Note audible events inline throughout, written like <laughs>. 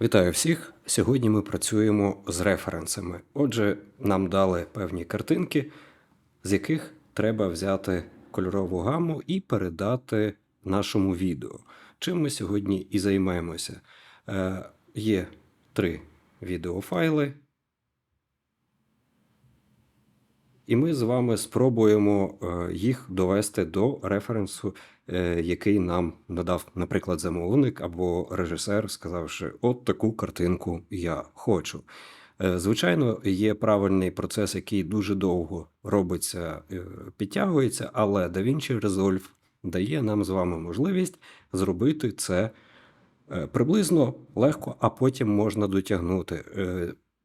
Вітаю всіх! Сьогодні ми працюємо з референсами. Отже, нам дали певні картинки, з яких треба взяти кольорову гаму і передати нашому відео. Чим ми сьогодні і займаємося. Е, є три відеофайли. І ми з вами спробуємо е, їх довести до референсу, е, який нам надав, наприклад, замовник або режисер, сказавши, от таку картинку я хочу. Е, Звичайно, є правильний процес, який дуже довго робиться, підтягується, але DaVinci Resolve дає нам з вами можливість зробити це приблизно легко, а потім можна дотягнути.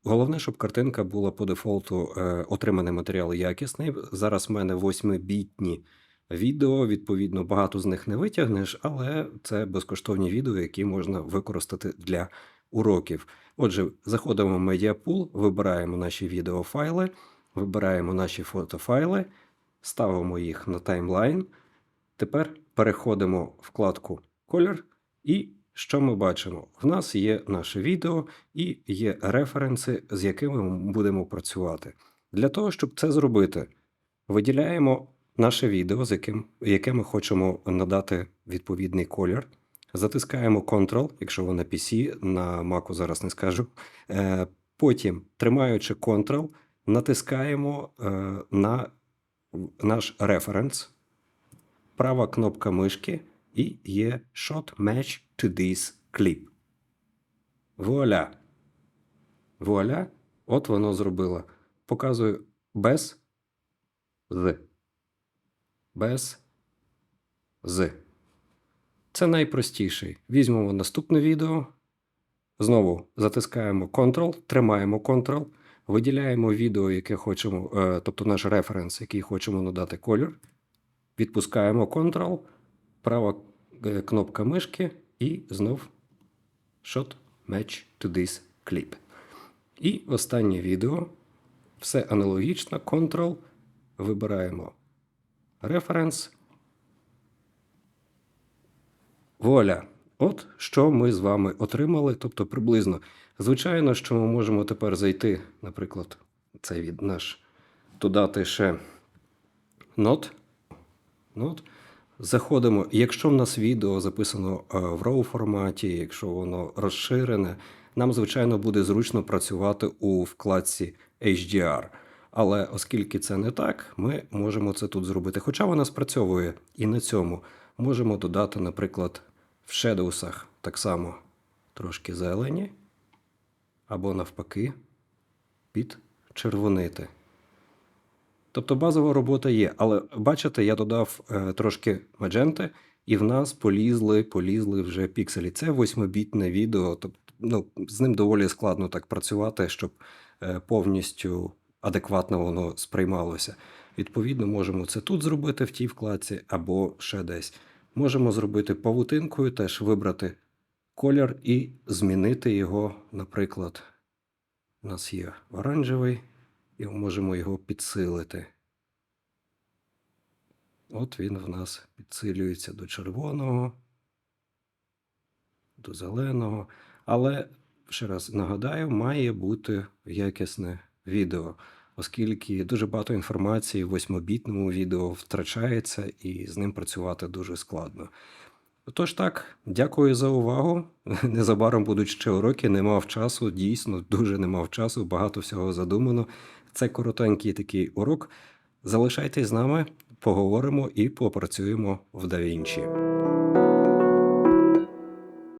Головне, щоб картинка була по дефолту е, отриманий матеріал якісний. Зараз в мене 8-бітні відео, відповідно, багато з них не витягнеш, але це безкоштовні відео, які можна використати для уроків. Отже, заходимо в медіапул, вибираємо наші відеофайли, вибираємо наші фотофайли, ставимо їх на таймлайн. Тепер переходимо в вкладку Колір і що ми бачимо? В нас є наше відео і є референси, з якими ми будемо працювати. Для того, щоб це зробити, виділяємо наше відео, з яким, яке ми хочемо надати відповідний колір. Затискаємо Ctrl, якщо ви на PC, на Mac зараз не скажу. Е, Потім, тримаючи Ctrl, натискаємо е, на наш референс, права кнопка мишки і є Shot Match to this clip. Вуаля. Вуаля. От воно зробило. Показую без з. Без з. Це найпростіший. Візьмемо наступне відео. Знову затискаємо Ctrl, тримаємо Ctrl, виділяємо відео, яке хочемо, е, тобто наш референс, який хочемо надати колір. Відпускаємо Ctrl, права е, кнопка мишки і знов Shot Match to this clip. І останнє відео. Все аналогічно. Ctrl. Вибираємо референс. Вуаля. От що ми з вами отримали, тобто приблизно. Звичайно, що ми можемо тепер зайти, наприклад, цей від наш, додати ще not. not. Заходимо. Якщо в нас відео записано е, в RAW форматі, якщо воно розширене, нам, звичайно, буде зручно працювати у вкладці HDR. Але оскільки це не так, ми можемо це тут зробити. Хоча вона спрацьовує і на цьому можемо додати, наприклад, в Shadows'ах так само трошки зелені, або навпаки, підчервонити. Тобто базова робота є, але бачите, я додав е, трошки мадженти, і в нас полізли, полізли вже пікселі. Це восьмибітне відео, тобто ну, з ним доволі складно так працювати, щоб е, повністю адекватно воно сприймалося. Відповідно, можемо це тут зробити в тій вкладці або ще десь. Можемо зробити павутинкою, теж вибрати колір і змінити його, наприклад, у нас є оранжевий, і можемо його підсилити. От він в нас підсилюється до червоного, до зеленого. Але, ще раз нагадаю, має бути якісне відео, оскільки дуже багато інформації в восьмобітному відео втрачається і з ним працювати дуже складно. Тож так, дякую за увагу. <laughs> Незабаром будуть ще уроки, не мав часу, дійсно, дуже не мав часу, багато всього задумано. Це коротенький такий урок. Залишайтесь з нами, поговоримо і попрацюємо в DaVinci.